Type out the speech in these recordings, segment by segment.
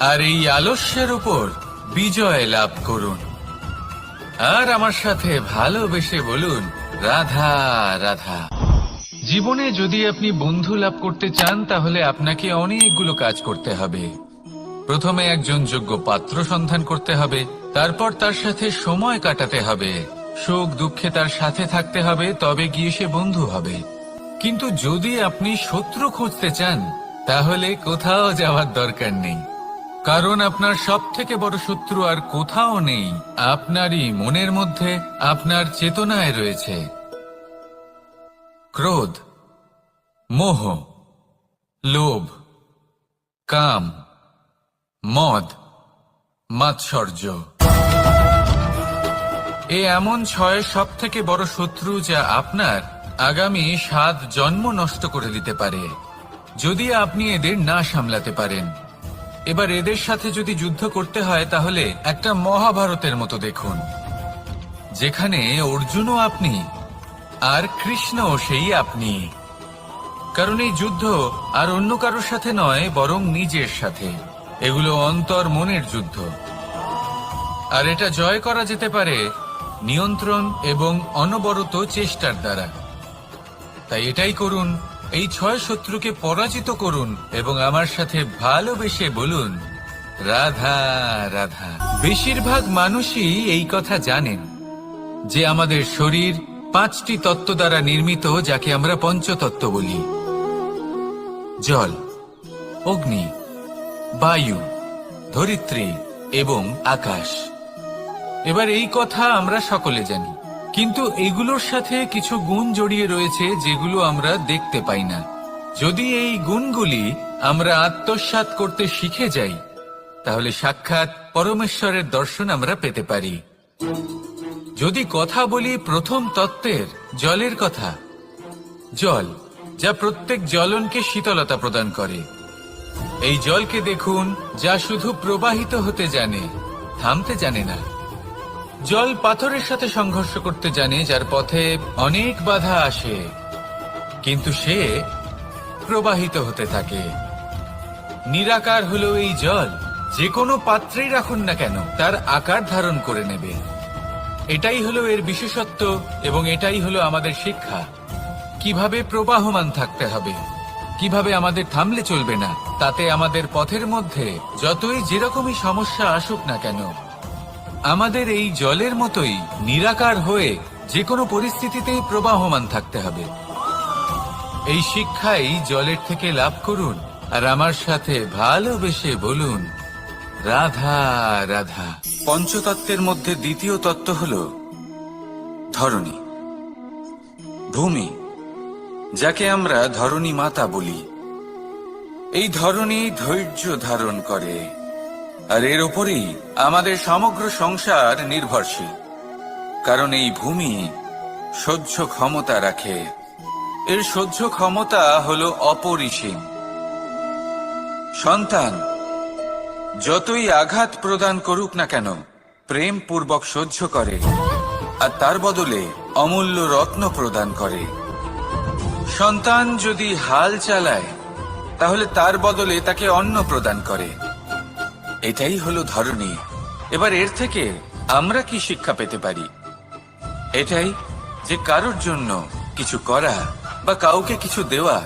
আর এই আলস্যের উপর বিজয় লাভ করুন। আর আমার সাথে ভালোবেসে বলুন, রাধা রাধা। জীবনে যদি আপনি বন্ধু লাভ করতে চান, তাহলে আপনাকে অনেকগুলো কাজ করতে হবে। প্রথমে একজন যোগ্য পাত্র সন্ধান করতে হবে, তারপর তার সাথে সময় কাটাতে হবে। সুখ, দুঃখে তার সাথে থাকতে হবে, তবে গিয়ে সে বন্ধু হবে। কিন্তু যদি আপনি শত্রু খুঁজতে চান, তাহলে কোথাও যাওয়ার দরকার নেই। কারণ আপনার সব থেকে বড় শত্রু আর কোথাও নেই। আপনারই মনের মধ্যে আপনার চেতনায় রয়েছে। ক্রোধ, মোহ, লোভ, কাম, মদ, মাৎসর্য। এ এমন ছয় সব থেকে বড় শত্রু যা আপনার আগামী সাত জন্ম নষ্ট করে দিতে পারে, যদি আপনি এদের না সামলাতে পারেন। এবার এদের সাথে যদি যুদ্ধ করতে হয়, তাহলে একটা মহাভারতের মতো দেখুন, যেখানে অর্জুনও আপনি আর কৃষ্ণ সেই আপনি। কারণ এই যুদ্ধ আর অন্য কারোর সাথে নয়, বরং নিজের সাথে। এগুলো অন্তর মনের যুদ্ধ। আর এটা জয় করা যেতে পারে নিয়ন্ত্রণ এবং অনবরত চেষ্টার দ্বারা। তাই এটাই করুন এই ছয় শত্রুকে পরাজিত করুন এবং আমার সাথে ভালোবেসে বলুন, রাধা রাধা। বেশিরভাগ মানুষই এই কথা জানেন যে আমাদের শরীর পাঁচটি তত্ত্ব দ্বারা নির্মিত, যাকে আমরা পঞ্চতত্ত্ব বলি। জল, অগ্নি, বায়ু, ধরিত্রী এবং আকাশ। এবার এই কথা আমরা সকলে জানি। কিন্তু এগুলোর সাথে কিছু গুণ জড়িয়ে রয়েছে যেগুলো আমরা দেখতে পাই না। যদি এই গুণগুলি আমরা আত্মসাৎ করতে শিখে যাই, তাহলে সাক্ষাৎ পরমেশ্বরের দর্শন আমরা পেতে পারি। যদি কথা বলি প্রথম তত্ত্বের, জলের কথা, জল যা প্রত্যেক জ্বলনকে শীতলতা প্রদান করে। এই জলকে দেখুন, যা শুধু প্রবাহিত হতে জানে, থামতে জানে না। জল পাথরের সাথে সংঘর্ষ করতে জানে, যার পথে অনেক বাধা আসে। কিন্তু সে প্রবাহিত হতে থাকে। নিরাকার হলো এই জল যে কোনো পাত্রেই রাখুন না কেন, তার আকার ধারণ করে নেবে। এটাই হলো এর বিশেষত্ব এবং এটাই হলো আমাদের শিক্ষা। কীভাবে প্রবাহমান থাকতে হবে, কীভাবে আমাদের থামলে চলবে না, তাতে আমাদের পথের মধ্যে যতই যেরকমই সমস্যা আসুক না কেন আমাদের এই জলের মতোই নিরাকার হয়ে যে কোনো পরিস্থিতিতেই প্রবাহমান থাকতে হবে। এই শিক্ষাই জলের থেকে লাভ করুন, আর আমার সাথে ভালোবেসে বলুন, রাধা রাধা। পঞ্চতত্ত্বের মধ্যে দ্বিতীয় তত্ত্ব হল ধরণী। ভূমি, যাকে আমরা ধরণী মাতা বলি। এই ধরণী ধৈর্য ধারণ করে। আর এর ওপরেই আমাদের সমগ্র সংসার নির্ভরশীল। কারণ এই ভূমি সহ্য ক্ষমতা রাখে। এর সহ্য ক্ষমতা হলো অপরিসীম। সন্তান, যতই আঘাত প্রদান করুক না কেন প্রেম পূর্বক সহ্য করে আর তার বদলে অমূল্য রত্ন প্রদান করে। সন্তান যদি হাল চালায়, তাহলে তার বদলে তাকে অন্ন প্রদান করে। এটাই হলো ধরনী এবার এর থেকে আমরা কি শিক্ষা পেতে পারি? এটাই যে কারোর জন্য কিছু করা বা কাউকে কিছু দেওয়া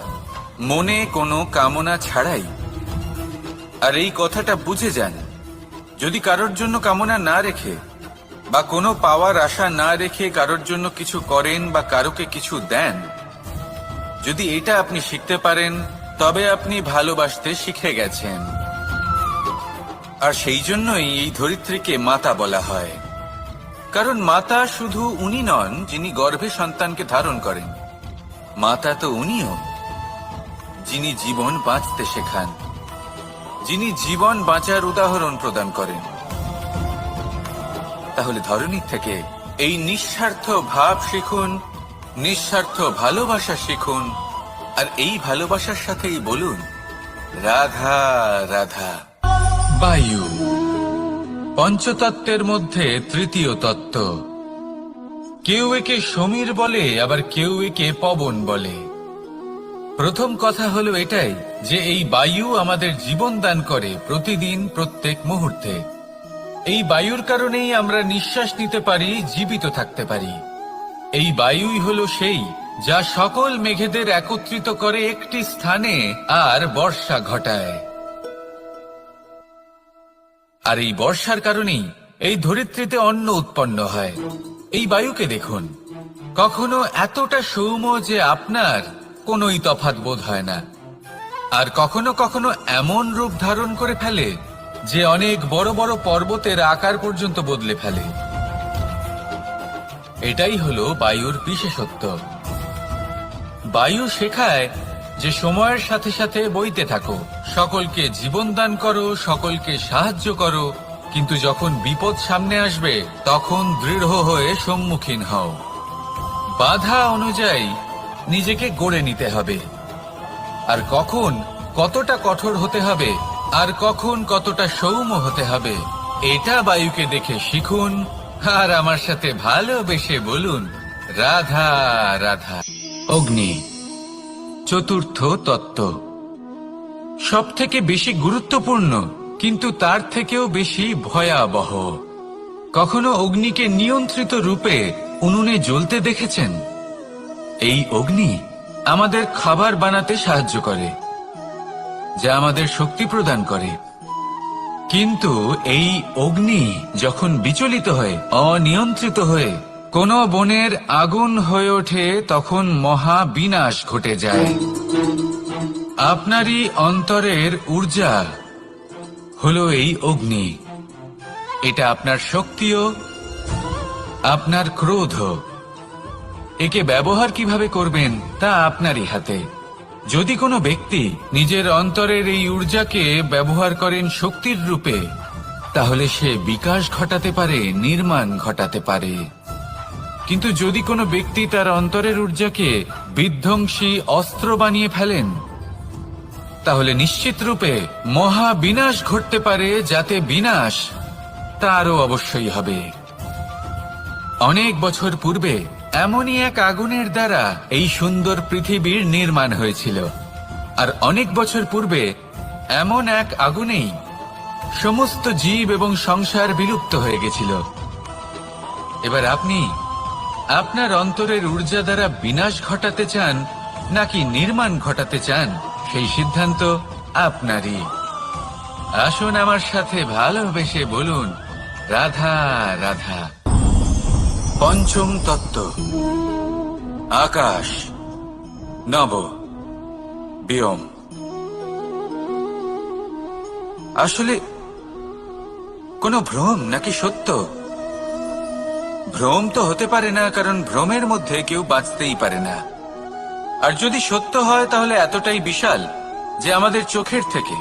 মনে কোনো কামনা ছাড়াই। আর এই কথাটা বুঝে যান, যদি কারোর জন্য কামনা না রেখে বা কোনো পাওয়ার আশা না রেখে কারোর জন্য কিছু করেন বা কারোকে কিছু দেন, যদি এটা আপনি শিখতে পারেন, তবে আপনি ভালোবাসতে শিখে গেছেন। আর সেই জন্যই এই ধরিত্রীকে মাতা বলা হয়। কারণ মাতা শুধু উনি নন, যিনি গর্ভে সন্তানকে ধারণ করেন। মাতা তো উনিও, যিনি জীবন বাঁচতে শেখান, যিনি জীবন বাঁচার উদাহরণ প্রদান করেন। তাহলে ধরনীর থেকে এই নিঃস্বার্থ ভাব শিখুন, নিঃস্বার্থ ভালোবাসা শিখুন, আর এই ভালোবাসার সাথেই বলুন, রাধা রাধা। বায়ু। পঞ্চতত্ত্বের মধ্যে তৃতীয় তত্ত্ব। কেউ একে সমীর বলে, আবার কেউ একে পবন বলে। প্রথম কথা হলো এটাই, যে এই বায়ু আমাদের জীবন দান করে প্রতিদিন, প্রত্যেক মুহূর্তে। এই বায়ুর কারণেই আমরা নিঃশ্বাস নিতে পারি, জীবিত থাকতে পারি। এই বায়ুই হলো সেই, যা সকল মেঘেদের একত্রিত করে একটি স্থানে আর বর্ষা ঘটায়। আর এই বর্ষার কারণেই এই ধরিত্রীতে অন্ন উৎপন্ন হয়। এই বায়ুকে দেখুন। কখনো এতটা সৌম্য যে আপনার কোনোই তফাৎ বোধ হয় না। আর কখনো কখনো এমন রূপ ধারণ করে ফেলে যে অনেক বড় বড় পর্বতের আকার পর্যন্ত বদলে ফেলে। এটাই হলো বায়ুর বিশেষত্ব। বায়ু শেখায় যে সময়ের সাথে সাথে বইতে থাকো। সকলকে জীবন দান করো, সকলকে সাহায্য করো, কিন্তু যখন বিপদ সামনে আসবে, তখন দৃঢ় হয়ে সম্মুখীন হও। বাধা অনুযায়ী নিজেকে গড়ে নিতে হবে। আর কখন কতটা কঠোর হতে হবে, আর কখন কতটা সৌম্য হতে হবে, এটা বায়ুকে দেখে শিখুন, আর আমার সাথে ভালোবেসে বলুন, রাধা রাধা। অগ্নি, চতুর্থ তত্ত্ব। সব থেকে বেশি গুরুত্বপূর্ণ, কিন্তু তার থেকেও বেশি ভয়াবহ। কখনো অগ্নিকে নিয়ন্ত্রিত রূপে উনুনে জ্বলতে দেখেছেন? এই অগ্নি আমাদের খাবার বানাতে সাহায্য করে, যা আমাদের শক্তি প্রদান করে। কিন্তু এই অগ্নি যখন বিচলিত হয়ে, অনিয়ন্ত্রিত হয়ে, কোন বনের আগুন হয়ে ওঠে, তখন মহা বিনাশ ঘটে যায়। আপনারই অন্তরের ঊর্জা হলো এই অগ্নি। এটা আপনার শক্তিও, আপনার ক্রোধ একে ব্যবহার কীভাবে করবেন তা আপনারই হাতে। যদি কোনো ব্যক্তি নিজের অন্তরের এই ঊর্জাকে ব্যবহার করেন শক্তির রূপে, তাহলে সে বিকাশ ঘটাতে পারে, নির্মাণ ঘটাতে পারে। কিন্তু যদি কোনো ব্যক্তি তার অন্তরের ঊর্জাকে বিধ্বংসী অস্ত্র বানিয়ে ফেলেন তাহলে নিশ্চিত রূপে মহা বিনাশ ঘটতে পারে যাতে বিনাশ তারও অবশ্যই হবে। অনেক বছর পূর্বে এমনই এক আগুনের দ্বারা এই সুন্দর পৃথিবীর নির্মাণ হয়েছিল। আর অনেক বছর পূর্বে এমন এক আগুনেই সমস্ত জীব এবং সংসার বিলুপ্ত হয়ে গেছিল। এবার আপনি আপনার অন্তরের ঊর্জা দ্বারা বিনাশ ঘটাতে চান নাকি নির্মাণ ঘটাতে চান? সেই সিদ্ধান্ত আপনারই। আসুন আমার সাথে ভালোবেসে বলুন, রাধা রাধা। পঞ্চম তত্ত্ব। আকাশ। নব। বিয়ম। আসলে কোনো ভ্রম নাকি সত্য? ভ্রম তো হতে পারে না, কারণ ভ্রমের মধ্যে কেউ বাঁচতেই পারে না। আর যদি সত্য হয়, তাহলে এতটাই বিশাল যে আমাদের চোখের থেকে,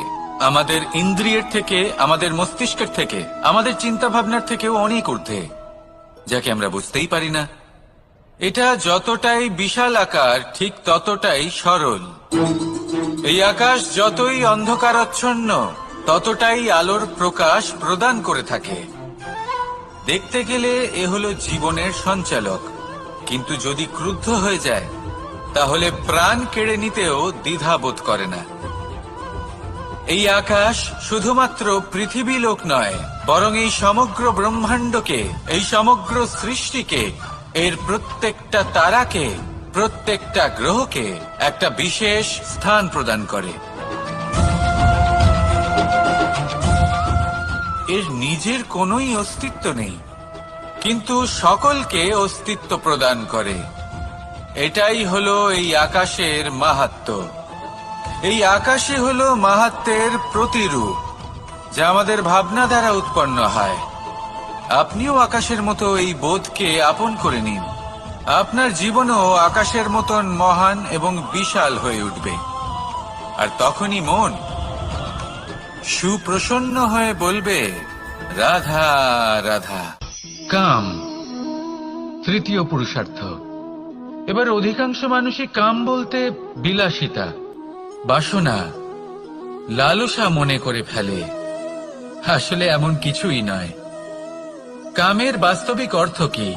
আমাদের ইন্দ্রিয়ের থেকে, আমাদের মস্তিষ্কের থেকে, আমাদের চিন্তা ভাবনার থেকেও অনেক ঊর্ধ্বে, যাকে আমরা বুঝতেই পারি না। এটা যতটাই বিশাল আকার, ঠিক ততটাই সরল। এই আকাশ যতই অন্ধকারাচ্ছন্ন, ততটাই আলোর প্রকাশ প্রদান করে থাকে। দেখতে গেলে এ হলো জীবনের সঞ্চালক, কিন্তু যদি ক্রুদ্ধ হয়ে যায় তাহলে প্রাণ কেড়ে নিতেও দ্বিধাবোধ করে না। এই আকাশ শুধুমাত্র পৃথিবী লোক নয়, বরং এই সমগ্র ব্রহ্মাণ্ডকে, এই সমগ্র সৃষ্টিকে, এর প্রত্যেকটা তারাকে, প্রত্যেকটা গ্রহকে একটা বিশেষ স্থান প্রদান করে। এর নিজের কোনোই অস্তিত্ব নেই, কিন্তু সকলকে অস্তিত্ব প্রদান করে। এটাই হলো এই আকাশের মাহাত্ম্য এই আকাশে হলো মাহাত্মের প্রতিরূপ, যা আমাদের ভাবনা দ্বারা উৎপন্ন হয়। আপনিও আকাশের মতো এই বোধকে আপন করে নিন। আপনার জীবনও আকাশের মতন মহান এবং বিশাল হয়ে উঠবে। আর তখনই মন সুপ্রসন্ন হয়ে বলবে, রাধা রাধা। কাম, তৃতীয় পুরুষার্থ। এবার অধিকাংশ মানুষই কাম বলতে বিলাসিতা, বাসনা, লালসা মনে করে ফেলে। আসলে এমন কিছুই নয়। কামের বাস্তবিক অর্থ কি?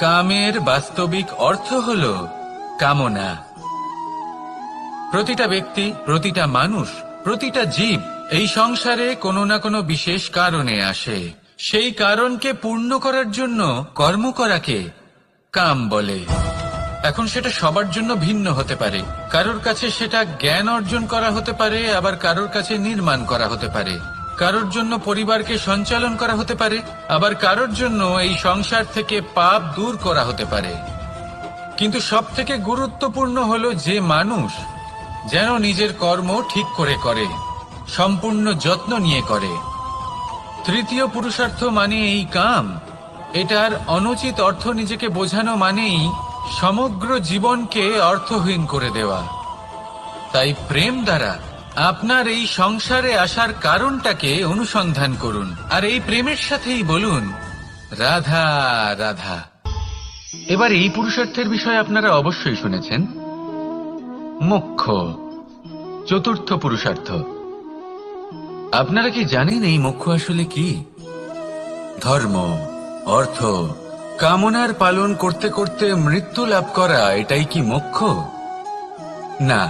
কামের বাস্তবিক অর্থ হল কামনা। প্রতিটা ব্যক্তি, প্রতিটা মানুষ, প্রতিটা জীব এই সংসারে কোনো না কোনো বিশেষ কারণে আসে। সেই কারণকে পূর্ণ করার জন্য কর্ম করাকে কাম বলে। এখন সেটা সবার জন্য ভিন্ন হতে পারে। কারোর কাছে সেটা জ্ঞান অর্জন করা হতে পারে, আবার কারোর কাছে নির্মাণ করা হতে পারে। কারোর জন্য পরিবারকে সঞ্চালন করা হতে পারে, আবার কারোর জন্য এই সংসার থেকে পাপ দূর করা হতে পারে। কিন্তু সব থেকে গুরুত্বপূর্ণ হলো যে মানুষ যেন নিজের কর্ম ঠিক করে করে, সম্পূর্ণ যত্ন নিয়ে করে। তৃতীয় পুরুষার্থ মানে এই কাম। এটার অনুচিত অর্থ নিজেকে বোঝানো মানেই সমগ্র জীবনকে অর্থহীন করে দেওয়া। তাই প্রেম দ্বারা আপনার এই সংসারে আসার কারণটাকে অনুসন্ধান করুন। আর এই প্রেমের সাথেই বলুন, রাধা রাধা। এবার এই পুরুষার্থের বিষয়ে আপনারা অবশ্যই শুনেছেন। মোক্ষ চতুর্থ পুরুষার্থ। আপনারা কি জানেন এই মোক্ষ আসলে কি? ধর্ম। অর্থ, কামনার পালন করতে করতে মৃত্যু লাভ করা, এটাই কি মোক্ষ? না,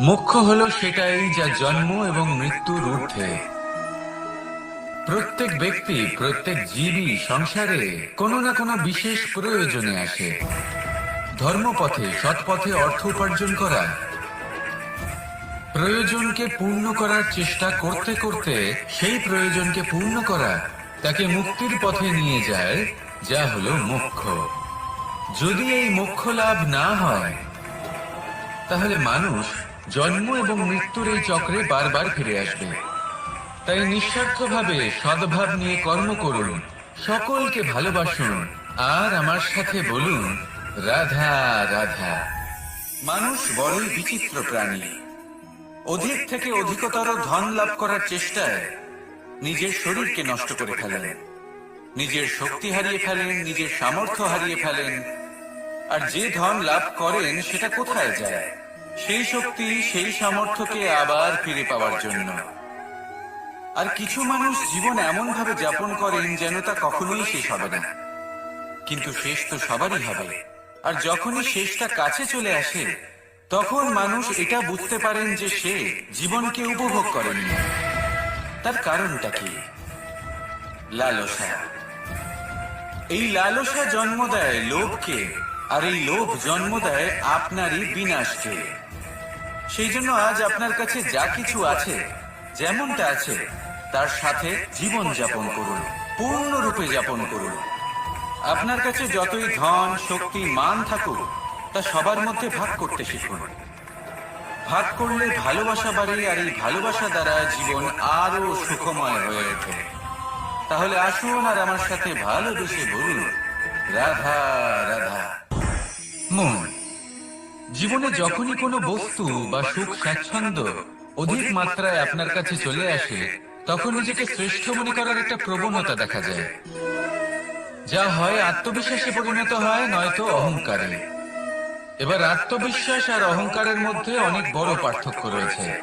মোক্ষ হলো সেটাই যা জন্ম এবং মৃত্যুর ঊর্ধ্বে। প্রত্যেক ব্যক্তি, প্রত্যেক জীবী সংসারে কোনো না কোনো বিশেষ প্রয়োজনে আসে। ধর্মপথে, সৎপথে অর্থ উপার্জন করা। প্রয়োজনকে পূর্ণ করার চেষ্টা করতে করতে সেই প্রয়োজনকে পূর্ণ করা তাকে মুক্তির পথে নিয়ে যায়, যা হলো মোক্ষ। যদি এই মোক্ষ লাভ না হয়, তাহলে মানুষ জন্ম এবং মৃত্যুর এই চক্রে বারবার ফিরে আসবে। তাই নিঃস্বার্থভাবে সদ্ভাব নিয়ে কর্ম করুন, সকলকে ভালোবাসুন, আর আমার সাথে বলুন, রাধা রাধা। মানুষ বড়ই বিচিত্র প্রাণী। অধিক থেকে অধিকতর ধন লাভ করার চেষ্টায় নিজের শরীরকে নষ্ট করে ফেলেন। নিজের শক্তি হারিয়ে ফেলেন, নিজের সামর্থ্য হারিয়ে ফেলেন। আর যে ধন লাভ করেন, সেটা কোথায় যায়? সেই শক্তি, সেই সামর্থ্যকে আবার ফিরে পাওয়ার জন্য। আর কিছু মানুষ জীবন এমন ভাবে যাপন করেন যেন তা কখনোই শেষ হবে না। কিন্তু শেষ তো সবারই হবে। আর যখনই শেষটা কাছে চলে আসে, তখন মানুষ এটা বুঝতে পারেন যে সে জীবনকে উপভোগ করেননি। তার কারণটা কি? লালসা। এই লালসা জন্ম দেয় লোভকে, আর এই লোভ জন্ম দেয় আপনারই বিনাশকে। সেই জন্য আজ আপনার কাছে যা কিছু আছে, যেমনটা আছে, তার সাথে জীবন যাপন করুন পূর্ণরূপে যাপন করুন। আপনার কাছে যতই ধন, শক্তি, মান থাকুক, তা সবার মধ্যে ভাগ করতে শিখুন। ভাগ করলে ভালোবাসা বাড়ে আর এই ভালোবাসা দ্বারা জীবন আরও সুখময় হয়ে ওঠে। তাহলে আসুন আর আমার সাথে ভালোবেসে বলুন, রাধা রাধা। মন, জীবনে যখনই কোনো বস্তু বা সুখ, স্বাচ্ছন্দ্য অধিক মাত্রায় আপনার কাছে চলে আসে, তখন নিজেকে শ্রেষ্ঠ মনে করার একটা প্রবণতা দেখা যায়। যা হয় আত্মবিশ্বাসে পরিণত হয়, নয়তো অহংকারে। এবার আত্মবিশ্বাস আর অহংকারের মধ্যে অনেক বড় পার্থক্য রয়েছে।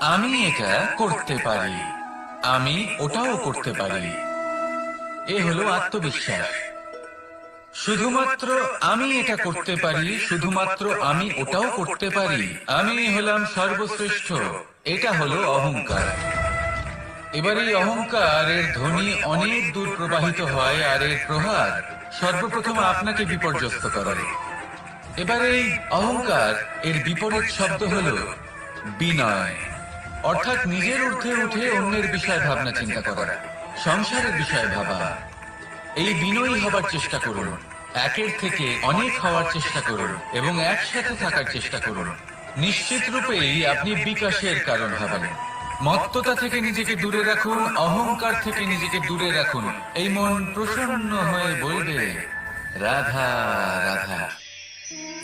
আমি এটা করতে পারি। আমি ওটাও করতে পারি। এ হলো আত্মবিশ্বাস। শুধুমাত্র আমি এটা করতে পারি, শুধুমাত্র আমি ওটাও করতে পারি। আমি হলাম সর্বশ্রেষ্ঠ। এটা হলো অহংকার। এবার এই অহংকার এর ধ্বনি অনেক দূর প্রবাহিত হয় আর এর প্রহার সর্বপ্রথম আপনাকে বিপর্যস্ত করে। এবার এই অহংকার এর বিপরীত শব্দ হল বিনয়। অর্থাৎ নিজের ঊর্ধ্বে উঠে অন্যের বিষয়ে ভাবনা চিন্তা করা, সংসারের বিষয়ে ভাবা। এই বিনয়ী হবার চেষ্টা করুন, একের থেকে অনেক হওয়ার চেষ্টা করুন এবং একসাথে থাকার চেষ্টা করুন। নিশ্চিত রূপেই আপনি বিকাশের কারণ হবেন মত্ততা থেকে নিজেকে দূরে রাখুন, অহংকার থেকে নিজেকে দূরে রাখুন। এই মন প্রসন্ন হয়ে বলবে, রাধা রাধা।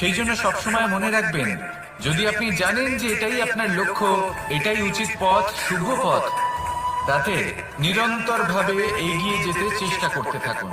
সেই জন্য সবসময় মনে রাখবেন, যদি আপনি জানেন যে এটাই আপনার লক্ষ্য, এটাই উচিত পথ, শুভ পথ, তাতে নিরন্তরভাবে এগিয়ে যেতে চেষ্টা করতে থাকুন।